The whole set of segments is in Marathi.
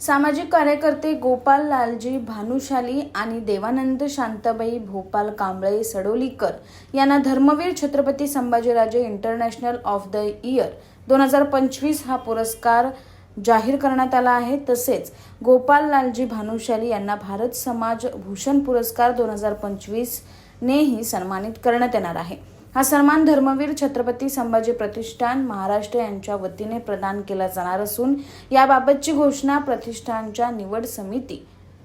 सामाजिक कार्यकर्ते गोपाल लालजी भानुशाली आणि देवानंद शांताबाई भोपाल कांबळे सडोलीकर यांना Dharmveer Chhatrapati Sambhajiraje international of the year दोन हजार पंचवीस हा पुरस्कार जाहीर करण्यात आला आहे. तसेच गोपाल लालजी भानुशाली यांना भारत समाज भूषण पुरस्कार दोन हजार पंचवीस नेही सन्मानित करण्यात येणार आहे. हा सन्मान धर्मवीर छत्रपती संभाजी प्रतिष्ठान महाराष्ट्र यांच्या वतीने प्रदान केला जाणार असून याबाबतची घोषणा प्रतिष्ठानच्या निवड समिती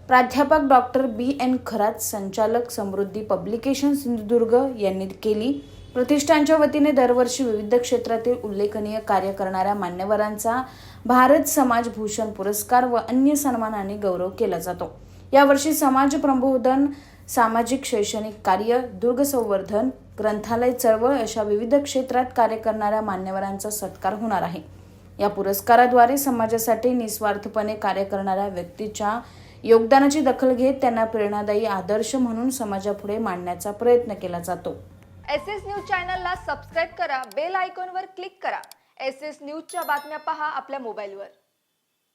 प्राध्यापक डॉक्टर बी एन खरात संचालक समृद्धी पब्लिकेशन सिंधुदुर्ग यांनी केली. प्रतिष्ठानच्या वतीने दरवर्षी विविध क्षेत्रातील उल्लेखनीय कार्य करणाऱ्या मान्यवरांचा भारत समाज भूषण पुरस्कार व अन्य सन्मानाने गौरव केला जातो. यावर्षी समाज प्रबोधन सामाजिक शैक्षणिक कार्य दुर्ग संवर्धन ग्रंथालय चळवळ अशा विविध क्षेत्रात कार्य करणाऱ्या मान्यवरांचा सत्कार होणार आहे. या पुरस्काराद्वारे समाजासाठी निस्वार्थपणे कार्य करणाऱ्या व्यक्तीच्या योगदानाची दखल घेत त्यांना प्रेरणादायी आदर्श म्हणून समाजापुढे मांडण्याचा प्रयत्न केला जातो. एस एस न्यूज चॅनलला सबस्क्राईब करा बेल आयकॉनवर क्लिक करा. एस एस न्यूजच्या बातम्या पहा आपल्या मोबाईलवर.